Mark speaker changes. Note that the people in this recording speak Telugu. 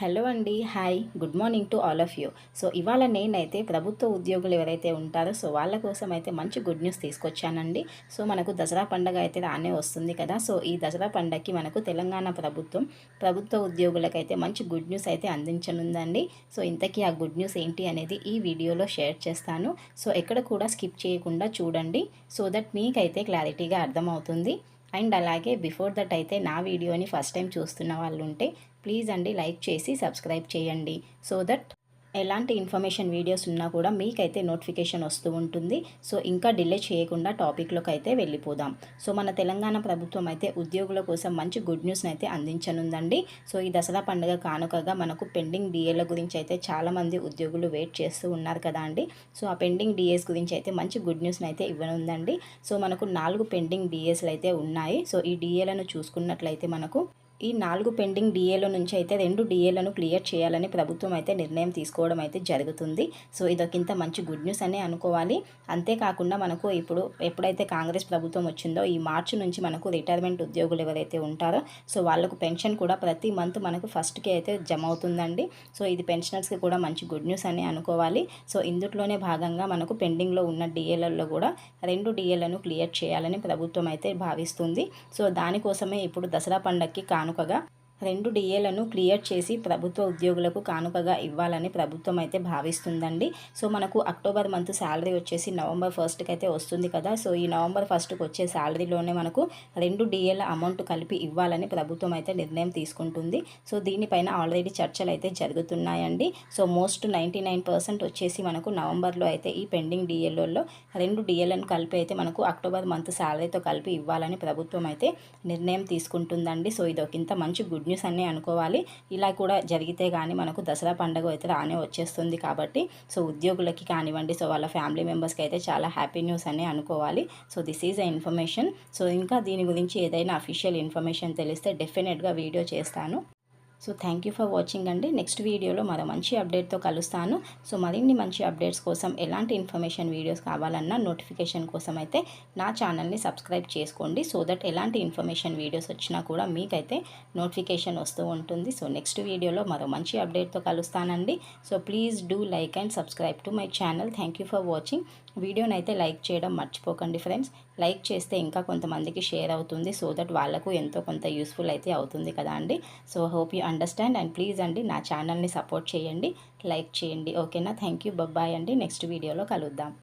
Speaker 1: హలో అండి hi good morning to all of you. So ఇవాళ నేనైతే ప్రభుత్వ ఉద్యోగులు ఎవరైతే ఉంటారో సో వాళ్ళ కోసం అయితే మంచి గుడ్ న్యూస్ తీసుకొచ్చానండి. సో మనకు దసరా పండగ అయితే రానే వస్తుంది కదా. సో ఈ దసరా పండగకి మనకు తెలంగాణ ప్రభుత్వం ప్రభుత్వ ఉద్యోగులకైతే మంచి గుడ్ న్యూస్ అయితే అందించనుందండి. సో ఇంతకీ ఆ గుడ్ న్యూస్ ఏంటి అనేది ఈ వీడియోలో షేర్ చేస్తాను. సో ఎక్కడ కూడా స్కిప్ చేయకుండా చూడండి. సో దట్ మీకైతే క్లారిటీగా అర్థమవుతుంది. అండ్ అలాగే బిఫోర్ దట్ అయితే నా వీడియోని ఫస్ట్ టైం చూస్తున్న వాళ్ళు ఉంటే ప్లీజ్ అండి లైక్ చేసి సబ్స్క్రైబ్ చేయండి. సో దట్ ఎలాంటి ఇన్ఫర్మేషన్ వీడియోస్ ఉన్నా కూడా మీకైతే నోటిఫికేషన్ వస్తూ ఉంటుంది. సో ఇంకా డిలే చేయకుండా టాపిక్లోకి అయితే వెళ్ళిపోదాం. సో మన తెలంగాణ ప్రభుత్వం అయితే ఉద్యోగుల కోసం మంచి గుడ్ న్యూస్ని అయితే అందించనుందండి. సో ఈ దసరా పండుగ కానుకగా మనకు పెండింగ్ డిఏల గురించి అయితే చాలామంది ఉద్యోగులు వెయిట్ చేస్తూ ఉన్నారు కదా అండి. సో ఆ పెండింగ్ డిఏస్ గురించి అయితే మంచి గుడ్ న్యూస్ని అయితే ఇవ్వనుందండి. సో మనకు నాలుగు పెండింగ్ డిఏస్లు అయితే ఉన్నాయి. సో ఈ డిఏలను చూసుకున్నట్లయితే మనకు ఈ నాలుగు పెండింగ్ డిఏల నుంచి అయితే రెండు డిఏలను క్లియర్ చేయాలని ప్రభుత్వం అయితే నిర్ణయం తీసుకోవడం అయితే జరుగుతుంది. సో ఇదొకింత మంచి గుడ్ న్యూస్ అనే అనుకోవాలి. అంతేకాకుండా మనకు ఇప్పుడు ఎప్పుడైతే కాంగ్రెస్ ప్రభుత్వం వచ్చిందో ఈ మార్చి నుంచి మనకు రిటైర్మెంట్ ఉద్యోగులు ఎవరైతే ఉంటారో సో వాళ్ళకు పెన్షన్ కూడా ప్రతి మంత్ మనకు ఫస్ట్కి అయితే జమ అవుతుందండి సో ఇది పెన్షనర్స్కి కూడా మంచి గుడ్ న్యూస్ అని అనుకోవాలి. సో ఇందులోనే భాగంగా మనకు పెండింగ్లో ఉన్న డిఏలలో కూడా రెండు డిఏలను క్లియర్ చేయాలని ప్రభుత్వం అయితే భావిస్తుంది. సో దానికోసమే ఇప్పుడు దసరా పండగకి కాను కానుకగా రెండు డిఏలను క్లియర్ చేసి ప్రభుత్వ ఉద్యోగులకు కానుకగా ఇవ్వాలని ప్రభుత్వం అయితే భావిస్తుందండి. సో మనకు అక్టోబర్ మంత్ శాలరీ వచ్చేసి నవంబర్ ఫస్ట్కి అయితే వస్తుంది కదా. సో ఈ నవంబర్ ఫస్ట్కి వచ్చే శాలరీలోనే మనకు రెండు డిఏల అమౌంట్ కలిపి ఇవ్వాలని ప్రభుత్వం అయితే నిర్ణయం తీసుకుంటుంది. సో దీనిపైన ఆల్రెడీ చర్చలు అయితే జరుగుతున్నాయండి. So most ninety nine percent వచ్చేసి మనకు నవంబర్లో అయితే ఈ పెండింగ్ డిఏలలో రెండు డిఏలను కలిపి అయితే మనకు అక్టోబర్ మంత్ శాలరీతో కలిపి ఇవ్వాలని ప్రభుత్వం అయితే నిర్ణయం తీసుకుంటుందండి. సో ఇది ఒక మంచి గుడ్ న్యూస్ అన్నీ అనుకోవాలి. ఇలా కూడా జరిగితే కానీ మనకు దసరా పండుగ అయితే రానే వచ్చేస్తుంది కాబట్టి సో ఉద్యోగులకి కానివ్వండి సో వాళ్ళ ఫ్యామిలీ మెంబర్స్కి అయితే చాలా హ్యాపీ న్యూస్ అని అనుకోవాలి. So this is a information. So ఇంకా దీని గురించి ఏదైనా అఫీషియల్ ఇన్ఫర్మేషన్ తెలిస్తే డెఫినెట్గా వీడియో చేస్తాను. So thank you for watching అండి. నెక్స్ట్ వీడియోలో మరో మంచి అప్డేట్తో కలుస్తాను. సో మరిన్ని మంచి అప్డేట్స్ కోసం ఎలాంటి ఇన్ఫర్మేషన్ వీడియోస్ కావాలన్నా నోటిఫికేషన్ కోసం అయితే నా ఛానల్ని సబ్స్క్రైబ్ చేసుకోండి. సో దట్ ఎలాంటి ఇన్ఫర్మేషన్ వీడియోస్ వచ్చినా కూడా మీకైతే నోటిఫికేషన్ వస్తూ ఉంటుంది. సో నెక్స్ట్ వీడియోలో మరో మంచి అప్డేట్తో కలుస్తానండి. So please do like and subscribe to my channel thank you for watching వీడియోని అయితే లైక్ చేయడం మర్చిపోకండి ఫ్రెండ్స్. లైక్ చేస్తే ఇంకా కొంతమందికి షేర్ అవుతుంది. సో దట్ వాళ్ళకు ఎంతో కొంత యూస్ఫుల్ అయితే అవుతుంది కదా అండి. So hope you understand and please అండి నా ఛానల్ని సపోర్ట్ చేయండి. లైక్ చేయండి. ఓకేనా? థ్యాంక్ యూ బబ్బాయ్ అండి. నెక్స్ట్ వీడియోలో కలుద్దాం.